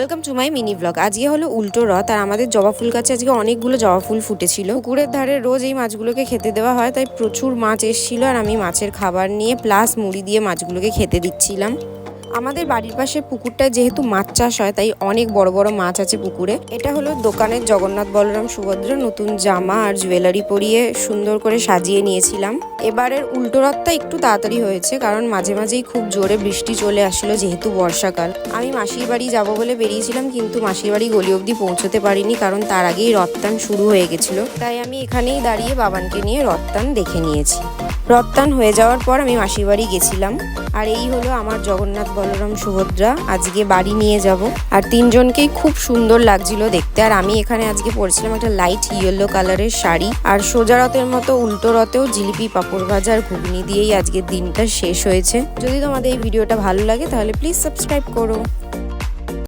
Welcome to my mini blog আজকে হলো উল্টো রথ, আর আমাদের জবা ফুল গাছে আজকে অনেকগুলো জবা ফুল ফুটেছিল। পুকুরের ধারে রোজ এই মাছগুলোকে খেতে দেওয়া হয়, তাই প্রচুর মাছ এসেছিল, আর আমি মাছের খাবার নিয়ে প্লাস মুড়ি দিয়ে মাছগুলোকে খেতে দিচ্ছিলাম। আমাদের বাড়ির পাশে পুকুরটায় যেহেতু মাছ চাষ হয়, তাই অনেক বড় বড় মাছ আছে পুকুরে। এটা হলো দোকানের জগন্নাথ বলরাম সুভদ্রা নতুন জামা আর জুয়েলারি পরিয়ে সুন্দর করে সাজিয়ে নিয়েছিলাম। এবারের উল্টো রথটা একটু তাড়াতাড়ি হয়েছে, কারণ মাঝে মাঝেই খুব জোরে বৃষ্টি চলে আসলো যেহেতু বর্ষাকাল। আমি মাসির বাড়ি যাব বলে বেরিয়েছিলাম, কিন্তু মাসির বাড়ি গলি অবধি পৌঁছতে পারিনি, কারণ তার আগেই রপ্তান শুরু হয়ে গেছিল। তাই আমি এখানেই দাঁড়িয়ে বাবানকে নিয়ে রপ্তান দেখে নিয়েছি। রপ্তান হয়ে যাওয়ার পর আমি মাসির বাড়ি গেছিলাম। আর এই হলো আমার জগন্নাথ বলরাম সুভদ্রা। আজকে বাড়ি নিয়ে যাব। আর তিনজনকেই খুব সুন্দর লাগছিল দেখতে। আর আমি এখানে আজকে পরেছিলাম একটা লাইট ইয়েলো কালারের শাড়ি। আর সোজা রথের মতো উল্টো রথেও জিলিপি, পাপড় ভাজা আর ঘুগনি দিয়েই আজকের দিনটা শেষ হয়েছে। যদি তোমাদের এই ভিডিওটা ভালো লাগে তাহলে প্লিজ সাবস্ক্রাইব করো।